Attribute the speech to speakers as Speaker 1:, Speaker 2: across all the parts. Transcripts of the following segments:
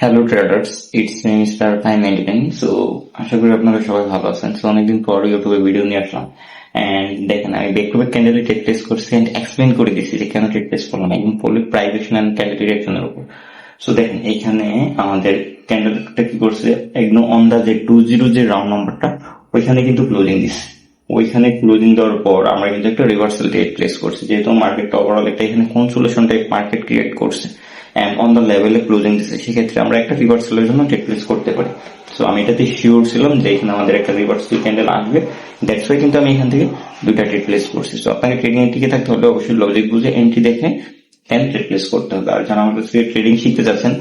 Speaker 1: Hello traders it's me mister five ninety nine so আশা করি আপনারা সবাই ভালো আছেন। সো অনেকদিন পর ইউটিউবে ভিডিও নিয়ে আসলাম। এন্ড দেখেন, আমি ব্যাক টু ব্যাক ক্যান্ডেলি টেক টেস্ট করছি এন্ড এক্সপ্লেন করে দিচ্ছি যে কেন টেক টেস্ট করলাম। একদম ফুলি প্রাইভেশন এন্ড ক্যান্ডেল রিয়াকশনের উপর। সো দেখেন এইখানে আমাদের ক্যান্ডেলটা কি করছে? একদম অন্দাজে টু জিরো যে রাউন্ড নাম্বারটা ওইখানে কিন্তু ক্লোজিং দিচ্ছে ওইখানে ক্লোজিং দেওয়ার পর আমরা কিন্তু একটা রিভার্সাল টেক প্লেস করছি। যেহেতু মার্কেটটা ওভারঅল একটা এখানে কনসোলেশন টাইপ মার্কেট ক্রিয়েট করছে। অন দ্য লেভেলে ক্লোজিং দিচ্ছে সেক্ষেত্রে আমরা একটা রিভার্সালের জন্য টেক প্লেস করতে পারি। সো আমি এটাতে শিওর ছিলাম যে এখানে আমাদের একটা রিভার্সাল ক্যান্ডেল আসবে। দ্যাটস ওয়াই কিন্তু আমি এখান থেকে দুটা টেক প্লেস করছি। সো আপনাকে ট্রেডিং এর টিকে থাকতে হলে অবশ্যই লজিক বুঝে এন্ট্রি দেখে দেন ট্রেড প্লেস করতে হবে। আর যারা আমাদের থেকে ট্রেডিং শিখতে যাচ্ছেন,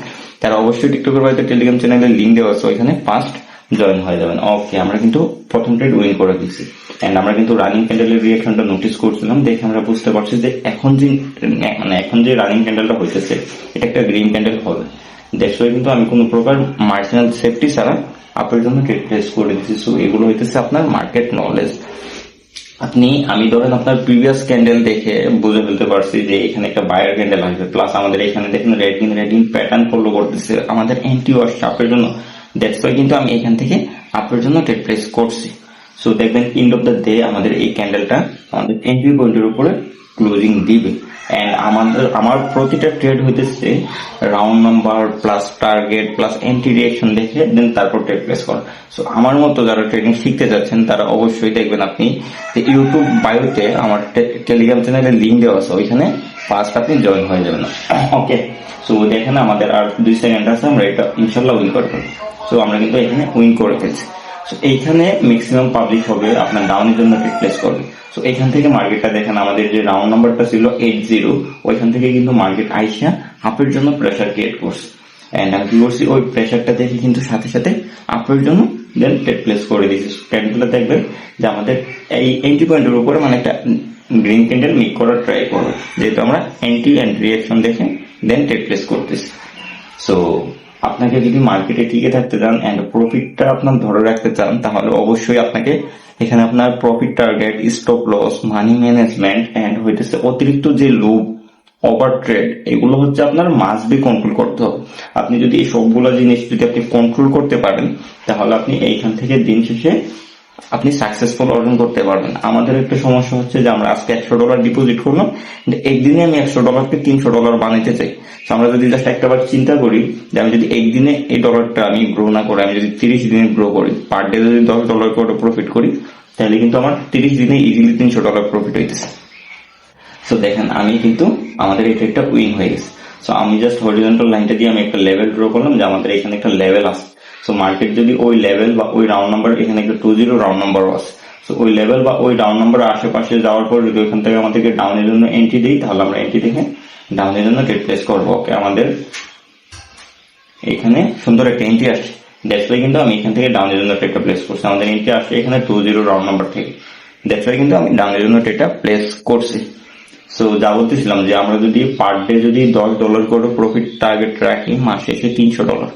Speaker 1: তারা অবশ্যই টিকটকের বাড়িতে টেলিগ্রাম চ্যানেলের লিঙ্ক দেওয়া আছে। ওইখানে ফার্স্ট জয়েন হয়ে যাবেন। ওকে আমরা কিন্তু প্রথম ট্রেড উইন করে দিচ্ছি এন্ড আমরা কিন্তু রানিং ক্যান্ডেলের রিয়াকশনটা নোটিস করছিলাম, দেখে আমরা বুঝতে পারছি যে এখন যে মানে এখন যে রানিং ক্যান্ডেলটা হইতেছে, এটা একটা গ্রিন ক্যান্ডেল হবে। দ্যাটস কিন্তু আমি কোনো প্রকার মার্জিনাল সেফটি ছাড়া আপনার জন্য ট্রেড প্লেস করে দিচ্ছি সো এগুলো হইতেছে আপনার মার্কেট নলেজ আপনি, আমি ধরেন আপনার প্রিভিয়াস ক্যান্ডেল দেখে বুঝে ফেলতে পারছি যে এখানে একটা বায়ার ক্যান্ডেল আসবে। প্লাস আমাদের এখানে দেখেন রেডিং রেডিং প্যাটার্ন ফলো করতেছে। আমাদের এন্টি ওয়াশ চাপের জন্য দ্যাটস ওয়াই কিন্তু আমি এখান থেকে আপনার জন্য ট্রেড প্লেস করছি। সো দেখবেন ইন্ড অফ দ্য ডে আমাদের এই ক্যান্ডেলটা আমাদের এন্ট্রি পয়েন্টের উপরে ক্লোজিং দিবে। এন্ড আমাদের আমার প্রতিটা ট্রেড হইতেছে round number plus target plus entry reaction দেখে দেন তারপর ট্রেড প্লেস করা। সো আমার মতো যারা ট্রেডিং শিখতে যাচ্ছেন, তারা অবশ্যই দেখবেন আপনি যে ইউটিউব বায়োতে আমার টেলিগ্রাম চ্যানেলের লিঙ্ক দেওয়া আছে, ওইখানে ফার্স্ট আপনি জয়েন হয়ে যাবেন। ওকে সো দেখেন আমাদের আর দুই সেকেন্ড আছে, আমরা এটা ইনশাল্লাহ উইন করে ফেলব সো আমরা কিন্তু এখানে উইন করে ফেলছি। সো এইখানে ম্যাক্সিমাম পাবলিক হবে, আপনার ডাউনের জন্য রিপ্লেস করবে। সো এখান থেকে মার্কেটটা দেখেন, আমাদের যে রাউন্ড নাম্বারটা ছিল এইট জিরো ওইখান থেকে কিন্তু মার্কেট আইসা আপের জন্য প্রেশার ক্রিয়েট করছে। এন্ড আমি কি করছি, ওই প্রেশারটা দেখে কিন্তু সাথে সাথে আপের জন্য দেন টেট প্লেস করে দিয়েছি। ক্যান্ডেলটা দেখবেন যে আমাদের এই এন্ট্রি পয়েন্টের উপরে মানে একটা গ্রিন ক্যান্ডেল মিক করার ট্রাই করব। যেহেতু আমরা এন্ট্রি অ্যান্ড রিয়েকশন দেখে দেন টেট প্লেস করতেছি। সো আপনাকে যদি মার্কেটে টিকে থাকতে চান অ্যান্ড প্রফিটটা আপনার ধরে রাখতে চান, তাহলে অবশ্যই আপনাকে এখানে আপনার profit target stop loss money management and হইতেছে অতিরিক্ত যে লুপ ওভার ট্রেড এগুলো হচ্ছে আপনার মাস বি কন্ট্রোল করতে হবে। আপনি যদি এই সবগুলো জিনিস যদি আপনি কন্ট্রোল করতে পারেন, তাহলে আপনি এইখান থেকে দিন শেষে আপনি সাকসেসফুল অর্জন করতে পারবেন। আমাদের একটা সমস্যা হচ্ছে যে আমরা আজকে একশো ডলার ডিপোজিট করলাম একদিনে আমি একশো ডলারকে তিনশো ডলার বানাইতে চাই। আমরা যদি জাস্ট একটা বার চিন্তা করি যে আমি যদি একদিনে এই ডলারটা আমি গ্রো না করে, আমি যদি তিরিশ দিনে গ্রো করি পার ডে যদি দশ ডলার করে প্রফিট করি, তাহলে কিন্তু আমার তিরিশ দিনে ইজিলি তিনশো ডলার প্রফিট হইতেছে। সো দেখেন, আমি কিন্তু আমাদের ট্রেডটা উইন হয়ে গেছে। সো আমি জাস্ট হরিজন্টাল লাইনটা দিয়ে আমি একটা লেভেল ড্র করলাম, যে আমাদের এখানে একটা লেভেল আছে সো মার্কেট যদি ওই লেভেল বা ওই রাউন্ড নাম্বার এখানে একটা টু জিরো রাউন্ড নাম্বারও আছে। সো ওই লেভেল বা ওই ডাউন নাম্বার আশেপাশে যাওয়ার পর যদি ওইখান থেকে আমাদেরকে ডাউনের জন্য এন্ট্রি দিই, তাহলে আমরা এন্ট্রি দেখে ডাউনের জন্য ট্রেড প্লেস করব। ওকে আমাদের এখানে সুন্দর একটা এন্ট্রি আসছে। দ্যাটস কিন্তু আমি এখান থেকে ডাউনের জন্য ট্রেডটা প্লেস করছি। আমাদের এন্ট্রি আসছে এখানে টু জিরো রাউন্ড নাম্বার থেকে। দ্যাটস কিন্তু আমি ডাউনের জন্য ট্রেডটা প্লেস করছি। সো যা বলতেছিলাম যে আমরা যদি পার ডে যদি দশ ডলার করে প্রফিট টার্গেট রাখি, মাসে এসে তিনশো ডলার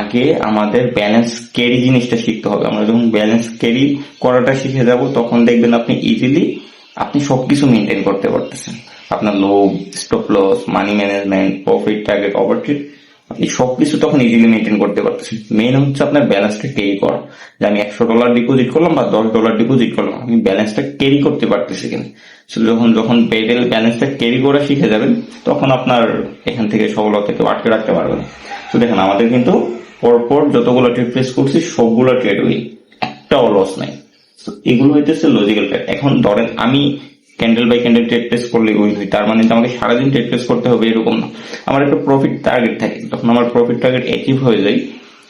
Speaker 1: আগে আমাদের ব্যালেন্স ক্যারি জিনিসটা শিখতে হবে। আমরা যখন ব্যালেন্স ক্যারি করাটা শিখে যাব, তখন দেখবেন আপনি ইজিলি আপনি সবকিছু মেনটেন করতে পারতেছেন। আপনার লোভ stop loss money management profit target opportunity আপনি সবকিছু তখন ইজিলি মেনটেন করতে পারতেছেন। মেন হচ্ছে আপনার ব্যালেন্সটা ক্যারি করা। যে আমি একশো ডলার ডিপোজিট করলাম বা দশ ডলার ডিপোজিট করলাম, আমি ব্যালেন্সটা ক্যারি করতে পারতেছি কিনা। যখন যখন পেডেল ব্যালেন্সটা ক্যারি করা শিখে যাবেন, তখন আপনার এখান থেকে সফলতা কেউ আটকে রাখতে পারবে না তো দেখেন, আমাদের কিন্তু পরপর যতগুলো ট্রেড ফেস করছি, সবগুলো ট্রেড উইন একটাও লস নাই। এগুলো হইতেছে লজিক্যাল ট্রেড এখন ধরেন আমি candle by candle trade place করলে উইন হই, তার মানে আমাকে সারাদিন ট্রেড প্লেস করতে হবে, এরকম না। আমার একটা প্রফিট টার্গেট থাকে, যখন আমার প্রফিট টার্গেট অ্যাচিভ হয়ে যায়,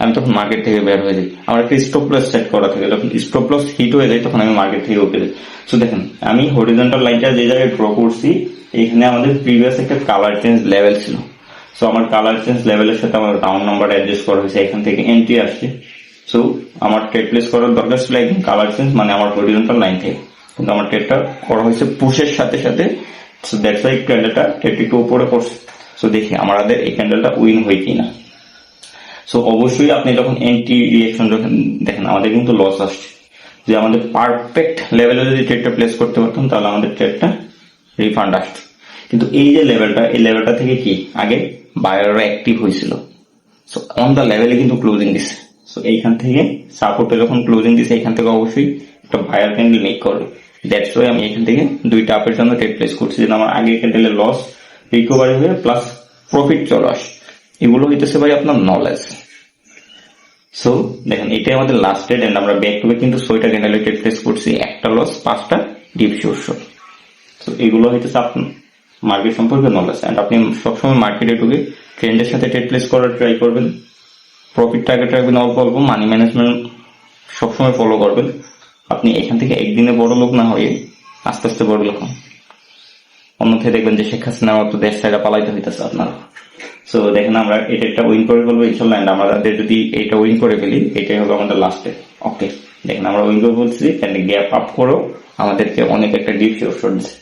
Speaker 1: আমি তখন মার্কেট থেকে বের হয়ে যাই। আমার একটা স্টপ লস সেট করা থাকে, যখন স্টপ লস হিট হয়ে যায়, তখন আমি মার্কেট থেকে উঠে যাই। সো দেখেন, আমি হরিজন্টাল লাইনটা যে জায়গায় ড্র করছি, এখানে আমাদের প্রিভিয়াস একটা কালার চেঞ্জ লেভেল ছিল। সো আমার কালার চেঞ্জ লেভেলের সাথে আমার রাউন্ড নাম্বার অ্যাডজাস্ট করা হয়েছে, এখান থেকে এন্ট্রি আসছে। সো আমার ট্রেড প্লেস করার দরকার ছিল একদম কালার চেঞ্জ মানে আমার হরিজন্টাল লাইন থেকে। কিন্তু আমার ট্রেডটা করা হয়েছে পুশের সাথে সাথে। সো দ্যাটস ওয়াই ক্যান্ডেলটা ট্রেড একটু উপরে পড়ছে। সো দেখি আমাদের এই ক্যান্ডেলটা উইন হয় কিনা। সো অবশ্যই আপনি যখন এন্ট্রি রিয়েকশন যখন দেখেন আমাদের কিন্তু লস আসছে। যে আমাদের পারফেক্ট লেভেলে যদি ট্রেডটা প্লেস করতে পারতাম, তাহলে আমাদের ট্রেডটা রিফান্ড আসতো। কিন্তু এই যে লেভেলটা এই লেভেলটা থেকে কি? আগে বায়াররা অ্যাক্টিভ হয়েছিল। সো অন দ্য লেভেলে কিন্তু ক্লোজিং দিছে। সো এইখান থেকে সাপোর্টে যখন ক্লোজিং দিছে এখান থেকে অবশ্যই একটা বায়ার ক্যান্ডেল মেক করবে। দ্যাটস ওয়াই আমি এখান থেকে দুইটা আপের জন্য ট্রেড প্লেস করছি, যেন আমার আগের ক্যান্ডেলের লস রিকভারি হয়ে প্লাস প্রফিট চলে আসে। এগুলো হইতেছে ভাই আপনার নলেজ সো দেখেন, এটাই আমাদের লাস্ট ডেট এন্ড আমরা ব্যাক টু ব্যাক কিন্তু ছয়টা ক্যান্ডেলে ট্রেড প্লেস করছি। একটা লস পাঁচটা ডিপ শোর্স তো এগুলো হইতেছে আপনার মার্কেট সম্পর্কে নলেজ এন্ড আপনি সবসময় মার্কেটে ঢুকে ট্রেন্ডের সাথে ট্রেড প্লেস করার ট্রাই করবেন। প্রফিট টার্গেট রাখবেন অল্প অল্প মানি ম্যানেজমেন্ট সবসময় ফলো করবেন। আপনি এখান থেকে একদিনে বড় লোক না হয়ে আস্তে আস্তে বড় লোক হন। অন্যথায় দেখবেন যে শেখ হাসিনার মতো দেশ থেকে পালাইতে হইতেছে আপনার। সো দেখেন আমরা এটা একটা উইন করে ফেলব ইনশাল্লাহ। And আমাদের যদি এটা উইন করে ফেলি, এটাই হবে আমাদের লাস্টে ওকে দেখেন আমরা উইন করে বলছি গ্যাপ আপ করেও আমাদেরকে অনেক একটা ডিপ শিওর দিচ্ছে সো